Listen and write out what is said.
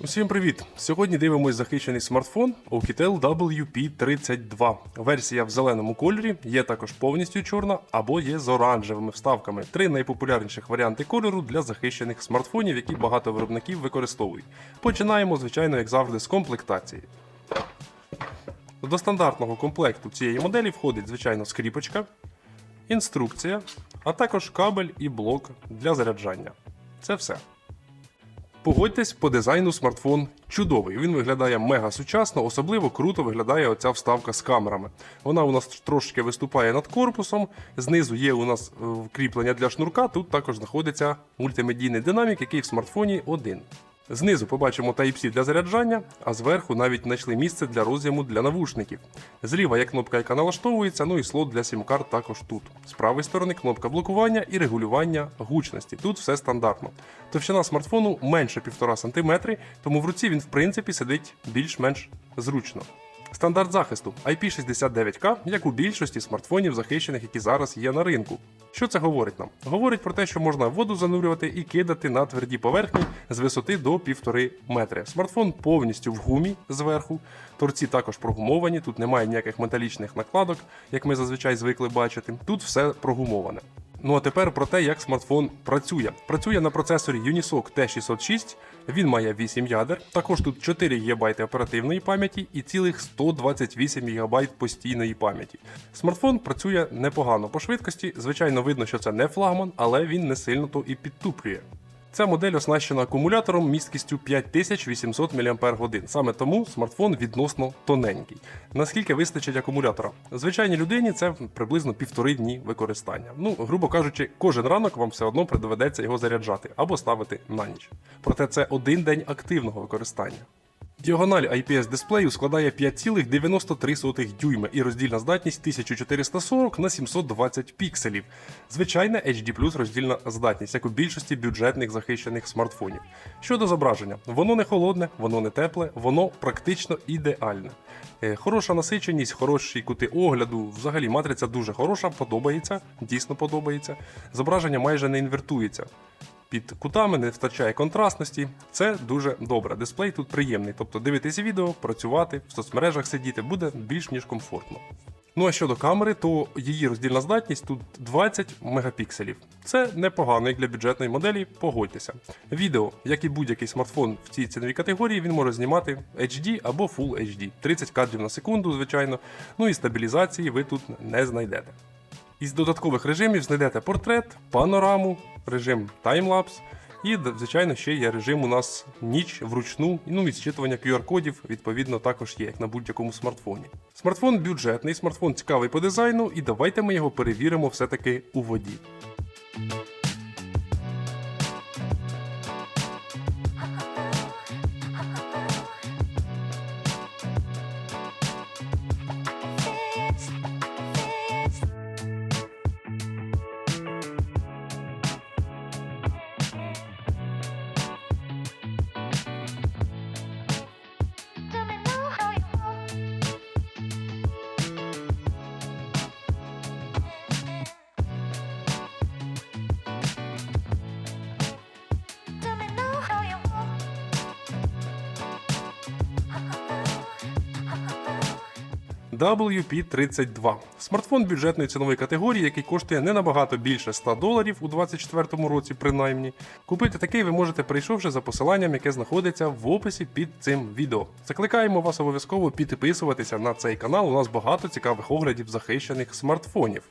Усім привіт! Сьогодні дивимось захищений смартфон Oukitel WP32. Версія в зеленому кольорі, є також повністю чорна або є з оранжевими вставками. Три найпопулярніших варіанти кольору для захищених смартфонів, які багато виробників використовують. Починаємо, звичайно, як завжди, з комплектації. До стандартного комплекту цієї моделі входить, звичайно, скріпочка, інструкція, а також кабель і блок для заряджання. Це все. Погодьтесь, по дизайну смартфон чудовий. Він виглядає мега сучасно, особливо круто виглядає оця вставка з камерами. Вона у нас трошки виступає над корпусом. Знизу є у нас вкріплення кріплення для шнурка. Тут також знаходиться мультимедійний динамік, який в смартфоні один. Знизу побачимо Type-C для заряджання, а зверху навіть знайшли місце для роз'єму для навушників. Зліва є кнопка, яка налаштовується, ну і слот для сім-карт також тут. З правої сторони кнопка блокування і регулювання гучності. Тут все стандартно. Товщина смартфону менше 1,5 см, тому в руці він в принципі сидить більш-менш зручно. Стандарт захисту IP69K, як у більшості смартфонів захищених, які зараз є на ринку. Що це говорить нам? Говорить про те, що можна воду занурювати і кидати на тверді поверхні з висоти до 1,5 метри. Смартфон повністю в гумі зверху. Торці також прогумовані, тут немає ніяких металічних накладок, як ми зазвичай звикли бачити. Тут все прогумоване. Ну а тепер про те, як смартфон працює. Працює на процесорі Unisoc T606, він має 8 ядер, також тут 4 ГБ оперативної пам'яті і цілих 128 ГБ постійної пам'яті. Смартфон працює непогано по швидкості. Звичайно, видно, що це не флагман, але він не сильно то і підтуплює. Ця модель оснащена акумулятором місткістю 5800 мАч. Саме тому смартфон відносно тоненький. Наскільки вистачить акумулятора? Звичайній людині це приблизно півтори дні використання. Ну, грубо кажучи, кожен ранок вам все одно доведеться його заряджати або ставити на ніч. Проте це один день активного використання. Діагональ IPS дисплею складає 5,93 дюйма і роздільна здатність 1440 на 720 пікселів. Звичайна HD роздільна здатність, як у більшості бюджетних захищених смартфонів. Щодо зображення, воно не холодне, воно не тепле, воно практично ідеальне. Е, Хороша насиченість, хороші кути огляду. Взагалі матриця дуже хороша, подобається, дійсно подобається. Зображення майже не інвертується під кутами, не втрачає контрастності. Це дуже добре. Дисплей тут приємний. Тобто дивитися відео, працювати, в соцмережах сидіти буде більш ніж комфортно. Ну а щодо камери, то її роздільна здатність тут 20 мегапікселів. Це непогано як для бюджетної моделі, погодьтеся. Відео, як і будь-який смартфон в цій ціновій категорії, він може знімати HD або Full HD, 30 кадрів на секунду, звичайно. Ну і стабілізації ви тут не знайдете. Із додаткових режимів знайдете портрет, панораму, режим таймлапс. І, звичайно, ще є режим у нас ніч вручну, ну і зчитування QR-кодів, відповідно, також є, як на будь-якому смартфоні. Смартфон бюджетний, смартфон цікавий по дизайну, і давайте ми його перевіримо все-таки у воді. WP32 смартфон бюджетної цінової категорії, який коштує не набагато більше 100 доларів у 2024 році, принаймні. Купити такий ви можете, прийшовши за посиланням, яке знаходиться в описі під цим відео. Закликаємо вас обов'язково підписуватися на цей канал. У нас багато цікавих оглядів захищених смартфонів.